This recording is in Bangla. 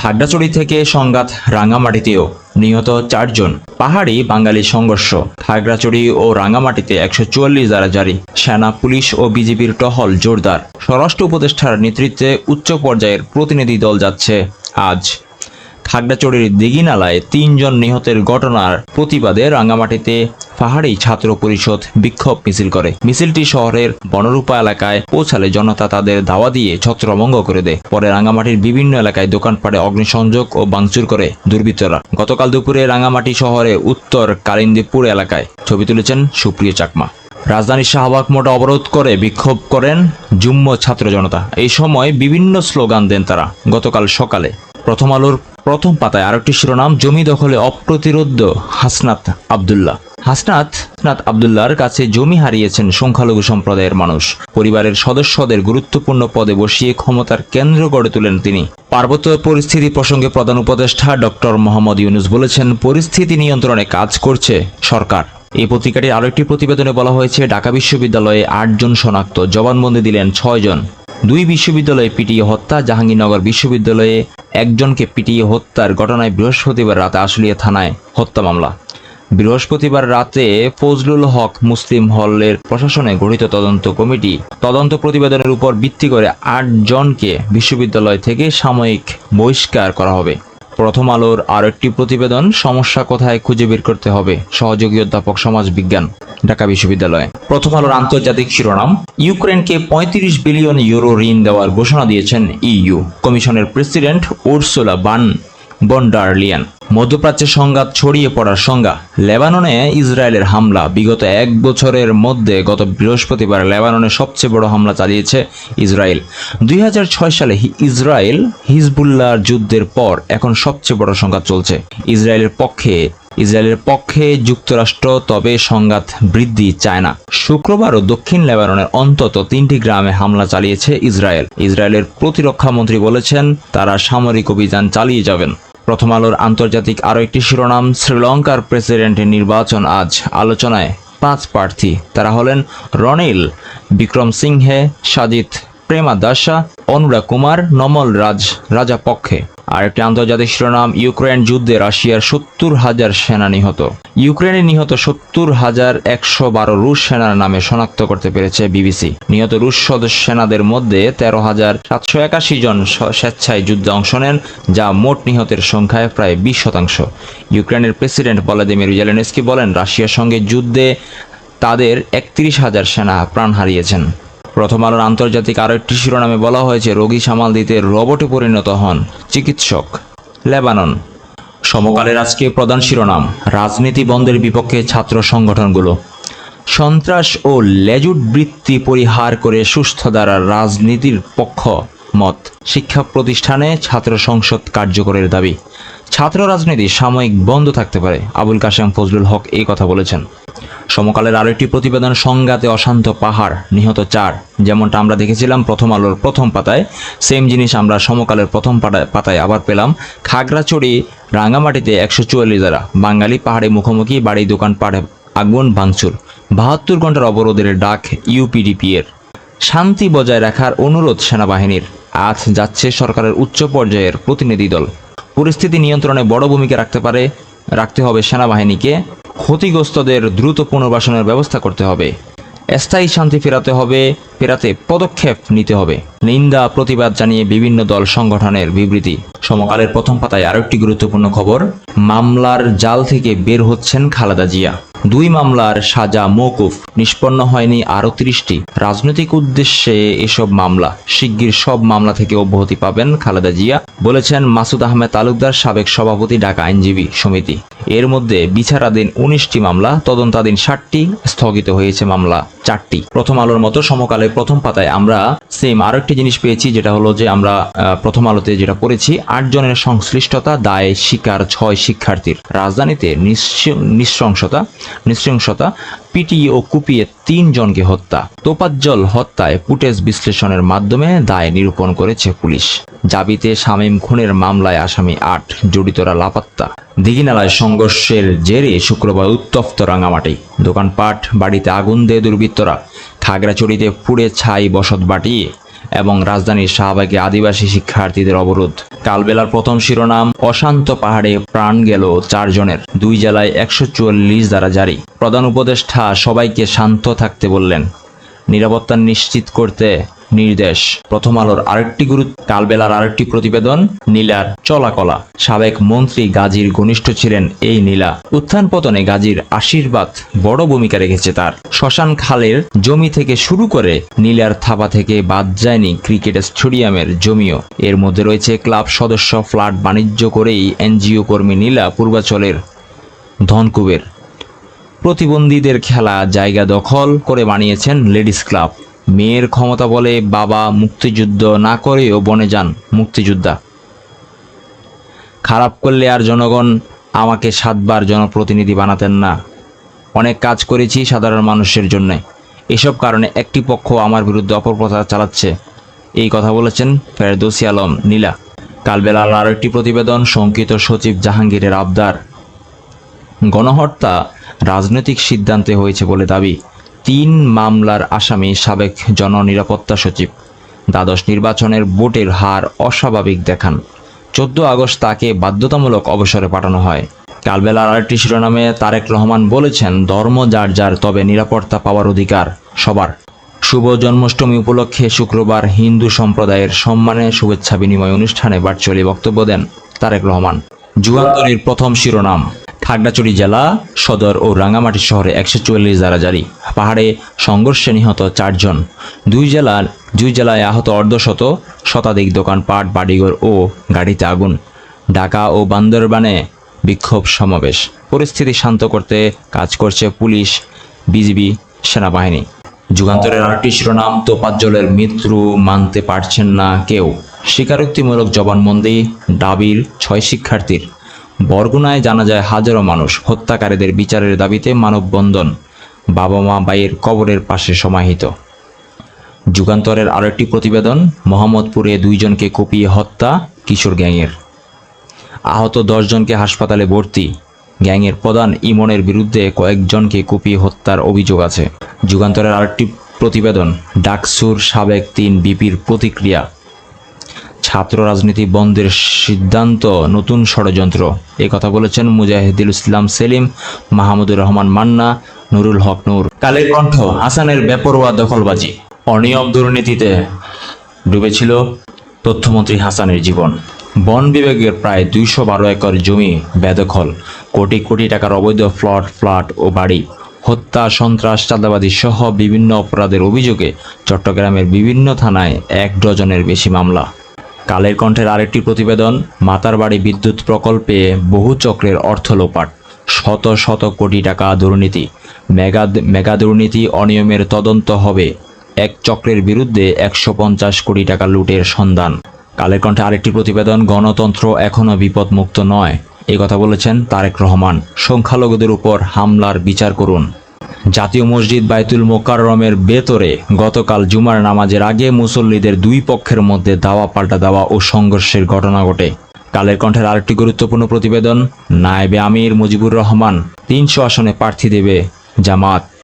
খাগড়াছড়ি থেকে সংঘাত রাঙামাটিতেও নিহত চারজন। পাহাড়ি বাঙালি সংঘর্ষ। খাগড়াছড়ি ও রাঙামাটিতে একশো চুয়াল্লিশ জারি। সেনা, পুলিশ ও বিজেপির টহল জোরদার। স্বরাষ্ট্র উপদেষ্টার নেতৃত্বে উচ্চ পর্যায়ের প্রতিনিধি দল যাচ্ছে। আজ খাগড়াছড়ির দিঘিনালায় তিনজন নিহতের ঘটনার প্রতিবাদে রাঙ্গামাটিতে পাহাড়ি ছাত্র পরিষদ বিক্ষোভ মিছিল করে। মিছিলটি শহরের বনরূপা এলাকায় পৌঁছালে জনতা তাদের ধাওয়া দিয়ে ছত্রভঙ্গ করে দেয়। পরে রাঙ্গামাটির বিভিন্ন এলাকায় দোকানপাটে অগ্নিসংযোগ ও ভাঙচুর করে দুর্বৃত্তরা। গতকাল দুপুরে রাঙ্গামাটি শহরে উত্তর কালিন্দীপুর এলাকায় ছবি তুলেছেন সুপ্রিয় চাকমা। রাজধানীর শাহবাগ মোটা অবরোধ করে বিক্ষোভ করেন যুম্ম ছাত্র জনতা। এই সময় বিভিন্ন স্লোগান দেন তারা। গতকাল সকালে প্রথম আলোর প্রথম পাতায় আরেকটি শিরোনাম, জমি দখলে অপ্রতিরোধ্য হাসনাত আবদুল্লাহ। হাসনাত হাসনাত আবদুল্লাহর কাছে জমি হারিয়েছেন সংখ্যালঘু সম্প্রদায়ের মানুষ। পরিবারের সদস্যদের গুরুত্বপূর্ণ পদে বসিয়ে ক্ষমতার কেন্দ্র গড়ে তোলেন তিনি। পার্বত্য পরিস্থিতি প্রসঙ্গে প্রধান উপদেষ্টা ডক্টর মোহাম্মদ ইউনুস বলেছেন, পরিস্থিতি নিয়ন্ত্রণে কাজ করছে সরকার। এই পত্রিকাটির আরও একটি প্রতিবেদনে বলা হয়েছে, ঢাকা বিশ্ববিদ্যালয়ে আটজন শনাক্ত, জবানবন্দি দিলেন ছয়জন। দুই বিশ্ববিদ্যালয়ে পিটিয়ে হত্যা, জাহাঙ্গীরনগর বিশ্ববিদ্যালয়ে একজনকে পিটিয়ে হত্যার ঘটনায় বৃহস্পতিবার রাতে আশুলিয়া থানায় হত্যা মামলা। বৃহস্পতিবার রাতে ফজলুল হক মুসলিম হলের প্রশাসনে গঠিত তদন্ত কমিটি তদন্ত প্রতিবেদনের উপর ভিত্তি করে আট জনকে বিশ্ববিদ্যালয় থেকে সাময়িক বহিষ্কার করা হবে। প্রথম আলোর আরও একটি প্রতিবেদন, সমস্যা কোথায় খুঁজে বের করতে হবে, সহযোগী অধ্যাপক সমাজ বিজ্ঞান, ঢাকা বিশ্ববিদ্যালয়। প্রথম আলোর আন্তর্জাতিক শিরোনাম, ইউক্রেনকে পঁয়ত্রিশ বিলিয়ন ইউরো ঋণ দেওয়ার ঘোষণা দিয়েছেন ইইউ। কমিশনের প্রেসিডেন্ট উর্সুলা বান বন্ডারলিয়ান। মধ্যপ্রাচ্যের সংঘাত ছড়িয়ে পড়ার সংজ্ঞা, লেবাননে ইসরায়েলের হামলা। বিগত এক বছরের মধ্যে গত বৃহস্পতিবার লেবাননে সবচেয়ে বড় হামলা চালিয়েছে ইসরায়েল। দুই হাজার ছয় সালে ইসরায়েল হিজবুল্লাহর যুদ্ধের পর এখন সবচেয়ে বড় সংঘাত চলছে। ইসরায়েলের পক্ষে ইসরায়েলের পক্ষে যুক্তরাষ্ট্র, তবে সংঘাত বৃদ্ধি চায় না। শুক্রবারও দক্ষিণ লেবাননের অন্তত তিনটি গ্রামে হামলা চালিয়েছে ইসরায়েল। ইসরায়েলের প্রতিরক্ষা মন্ত্রী বলেছেন, তারা সামরিক অভিযান চালিয়ে যাবেন। প্রথম আলোর আন্তর্জাতিক আরও একটি শিরোনাম, শ্রীলঙ্কার প্রেসিডেন্টের নির্বাচন আজ। আলোচনায় পাঁচ প্রার্থী। তারা হলেন Ranil Wickremesinghe Sajith Premadasa Anura Kumara, Namal Raj, Rajapaksa. আর একটি আন্তর্জাতিক শিরোনাম ইউক্রেন যুদ্ধে রাশিয়ার সত্তর হাজার সেনা নিহত। ইউক্রেনে নিহত সত্তর হাজার একশো বারো রুশ সেনার নামে শনাক্ত করতে পেরেছে বিবিসি। নিহত রুশ সদস্য সেনাদের মধ্যে তেরো হাজার সাতশো একাশি জন স্বেচ্ছায় যুদ্ধে অংশ নেন, যা মোট নিহতের সংখ্যায় প্রায় বিশ শতাংশ। ইউক্রেনের প্রেসিডেন্ট ভলাদিমির জেলেনস্কি বলেন, রাশিয়ার সঙ্গে যুদ্ধে তাদের একত্রিশ হাজার সেনা প্রাণ হারিয়েছেন। প্রথম আলোর আন্তর্জাতিক আরও একটি শিরোনামে বলা হয়েছে, রোগী সামাল দিতে রোবটে পরিণত হন চিকিৎসক। লেবানন। সমকালের আজকে প্রধান শিরোনাম, রাজনীতি বন্ধের বিপক্ষে ছাত্র সংগঠনগুলো। সন্ত্রাস ও লেজুট বৃত্তি পরিহার করে সুস্থ দ্বারা রাজনীতির পক্ষ মত। শিক্ষা প্রতিষ্ঠানে ছাত্র সংসদ কার্যকরের দাবি। ছাত্র রাজনীতি সাময়িক বন্ধ থাকতে পারে, আবুল কাশেম ফজলুল হক এই কথা বলেছেন। সমকালের আরও একটি প্রতিবেদন, সংঘাতে অশান্ত পাহাড়, নিহত চার। যেমনটা আমরা দেখেছিলাম প্রথম আলোর প্রথম পাতায় সেম জিনিস আমরা সমকালের প্রথম পাতায় আবার পেলাম। খাগড়াছড়ি, রাঙ্গামাটিতে একশো চুয়াল্লিশ দ্বারা বাঙালি পাহাড়ে মুখোমুখি বাড়ি, দোকান পাড়ে, আগুন ভাঙচুর। বাহাত্তর ঘণ্টার অবরোধের ডাক ইউপিডিপি এর। শান্তি বজায় রাখার অনুরোধ সেনাবাহিনীর। আজ যাচ্ছে সরকারের উচ্চ পর্যায়ের প্রতিনিধি দল। পরিস্থিতি নিয়ন্ত্রণে বড় ভূমিকা রাখতে পারে রাখতে হবে সেনাবাহিনীকে। ক্ষতিগ্রস্তদের দ্রুত পুনর্বাসনের ব্যবস্থা করতে হবে। স্থায়ী শান্তি ফেরাতে হবে, ফেরাতে পদক্ষেপ নিতে হবে। নিন্দা, প্রতিবাদ জানিয়ে বিভিন্ন দল সংগঠনের বিবৃতি। সমকালের প্রথম পাতায় আরও একটি গুরুত্বপূর্ণ খবর, মামলার জাল থেকে বের হচ্ছেন খালেদা জিয়া। দুই মামলার সাজা মৌকুফ নিষ্পন্ন হয়নি আরও তিরিশটি। রাজনৈতিক উদ্দেশ্যে এসব মামলা, শিগগির সব মামলা থেকে অব্যাহতি পাবেন খালেদা জিয়া, বলেছেন মাসুদ আহমেদ তালুকদার সাবেক সভাপতি, ঢাকা আইনজীবী সমিতি। এর মধ্যে বিচারাধীন উনিশটি মামলা, তদন্তাধীন ষাটটি, স্থগিত হয়েছে মামলা চারটি। প্রথম আলোর মতো সমকালের প্রথম পাতায় আমরা সেম আরও একটি জিনিস পেয়েছি, যেটা হলো যে আমরা প্রথম আলোতে যেটা পড়েছি আট জনের সংশ্লিষ্টতা, দায়, শিকার ছয় শিক্ষার্থীর। রাজধানীতে নিঃস- নৃশংসতা, পিটিয়ে ও কুপিয়ে তিন জনকে হত্যা। তোপাজ্জল হত্যায় ফুটেজ বিশ্লেষণের মাধ্যমে দায় নিরূপণ করেছে পুলিশ। জাবিতে শামীম খুনের মামলায় আসামি আট, জড়িতরা লাপাত্তা। দিঘিনালায় সংঘর্ষের জেরে শুক্রবার উত্তপ্ত রাঙামাটি। দোকানপাট, বাড়িতে আগুন দিয়ে দুর্বৃত্তরা। খাগড়াছড়িতে পুড়ে ছাই বসত বাটিয়ে এবং রাজধানীর শাহবাগে আদিবাসী শিক্ষার্থীদের অবরোধ। কালবেলার প্রথম শিরোনাম, অশান্ত পাহাড়ে প্রাণ গেল চারজনের। দুই জেলায় একশো চুয়াল্লিশ দ্বারা জারি। প্রধান উপদেষ্টা সবাইকে শান্ত থাকতে বললেন। নিরাপত্তা নিশ্চিত করতে নির্দেশ। প্রথম আলোর আরেকটি গুরুত্ব কালবেলার আরেকটি প্রতিবেদন, নীলার চলাকলা। সাবেক মন্ত্রী গাজীর ঘনিষ্ঠ ছিলেন এই নীলা। উত্থান পতনে গাজীর আশীর্বাদ বড় ভূমিকা রেখেছে তার। শ্মশান খালের জমি থেকে শুরু করে নীলার থাপা থেকে বাদ যায়নি ক্রিকেট স্টেডিয়ামের জমিও। এর মধ্যে রয়েছে ক্লাব সদস্য, ফ্ল্যাট বাণিজ্য করেই এনজিও কর্মী নীলা পূর্বাচলের ধনকুবের। প্রতিবন্ধীদের খেলা জায়গা দখল করে বানিয়েছেন লেডিস ক্লাব। মেয়ের ক্ষমতা বলে বাবা মুক্তিযুদ্ধ না করেও বনে যান মুক্তিযোদ্ধা। খারাপ করলে আর জনগণ আমাকে সাতবার জনপ্রতিনিধি বানাতেন না। অনেক কাজ করেছি সাধারণ মানুষের জন্য। এসব কারণে একটি পক্ষ আমার বিরুদ্ধে অপপ্রচার চালাচ্ছে। এই কথা বলেছেন ফেরদৌসি আলম, নীলা। কালবেলার আরও একটি প্রতিবেদন, শঙ্কিত সচিব জাহাঙ্গীরের আবদার। গণহত্যা রাজনৈতিক সিদ্ধান্তে হয়েছে বলে দাবি। তিন মামলার আসামি সাবেক জননিরাপত্তা সচিব। দ্বাদশ নির্বাচনের ভোটের হার অস্বাভাবিক দেখান। চোদ্দ আগস্ট তাকে বাধ্যতামূলক অবসরে পাঠানো হয়। কালবেলার আরেকটি শিরোনামে তারেক রহমান বলেছেন, ধর্ম যার যার, তবে নিরাপত্তা পাওয়ার অধিকার সবার। শুভ জন্মাষ্টমী উপলক্ষে শুক্রবার হিন্দু সম্প্রদায়ের সম্মানে শুভেচ্ছা বিনিময় অনুষ্ঠানে ভার্চুয়ালি বক্তব্য দেন তারেক রহমান। যুগান্তরের প্রথম শিরোনাম। খাগড়াছড়ি জেলা, সদর ও রাঙ্গামাটি শহরে একশো চুয়াল্লিশ দ্বারা জারি। পাহাড়ে সংঘর্ষে নিহত চারজন। দুই জেলার, দুই জেলায় আহত অর্ধশত শতাধিক দোকানপাট, বাড়িঘর ও গাড়িতে আগুন। ঢাকা ও বান্দরবানে বিক্ষোভ সমাবেশ। পরিস্থিতি শান্ত করতে কাজ করছে পুলিশ, বিজিবি, সেনাবাহিনী। যুগান্তরের আরেকটি শিরোনাম তোপাজ্জলের মৃত্যু মানতে পারছেন না কেউ। স্বীকারোক্তিমূলক জবানবন্দি ডাবির ছয় শিক্ষার্থীর। বরগুনায় জানা যায় হাজারো মানুষ হত্যাকারীদের বিচারের দাবিতে মানববন্ধন। বাবা মা বাইয়ের কবরের পাশে সমাহিত। যুগান্তরের আরেকটি প্রতিবেদন, মোহাম্মদপুরে দুইজনকে কুপিয়ে হত্যা কিশোর গ্যাংয়ের। আহত দশজনকে হাসপাতালে ভর্তি। গ্যাংয়ের প্রধান ইমনের বিরুদ্ধে কয়েকজনকে কুপিয়ে হত্যার অভিযোগ আছে। যুগান্তরের আরেকটি প্রতিবেদন, ডাকসুর সাবেক তিন বিপির প্রতিক্রিয়া। ছাত্র রাজনীতি বন্ধের সিদ্ধান্ত, নতুন ষড়যন্ত্র। এ কথা বলেছেন মুজাহিদুল ইসলাম সেলিম, মাহমুদুর রহমান মান্না, নুরুল হক নূর। কালের কণ্ঠ, হাসানের বেপরোয়া দখলবাজি। অনিয়ম দুর্নীতিতে ডুবেছিল তথ্যমন্ত্রী হাসানের জীবন। বন বিভাগের প্রায় দুইশো বারো একর জমি বেদখল, কোটি কোটি টাকার অবৈধ প্লট ফ্ল্যাট ও বাড়ি। হত্যা, সন্ত্রাস চাঁদাবাদী সহ বিভিন্ন অপরাধের অভিযোগে চট্টগ্রামের বিভিন্ন থানায় এক ডজনের বেশি মামলা। কালের কণ্ঠের আরেকটি প্রতিবেদন, মাতার বাড়ি বিদ্যুৎ প্রকল্পে বহু চক্রের অর্থ লোপাট, শত শত কোটি টাকা দুর্নীতি। মেগা মেগা দুর্নীতি অনিয়মের তদন্ত হবে। এক চক্রের বিরুদ্ধে একশো পঞ্চাশ কোটি টাকা লুটের সন্ধান। কালের কণ্ঠে আরেকটি প্রতিবেদন, গণতন্ত্র এখনও বিপদমুক্ত নয়। এই কথা বলেছেন তারেক রহমান। সংখ্যালঘুদের উপর হামলার বিচার করুন। জাতীয় মসজিদ বাইতুল মোকাররমের বেতরে গতকাল জুমার নামাজের আগে মুসল্লিদের দুই পক্ষের মধ্যে দাওয়া পাল্টা দেওয়া ও সংঘর্ষের ঘটনা ঘটে। কালের কণ্ঠের আরেকটি গুরুত্বপূর্ণ প্রতিবেদন, নায়েবে আমির মুজিবুর রহমান, তিনশো আসনে প্রার্থী দেবে জামাত।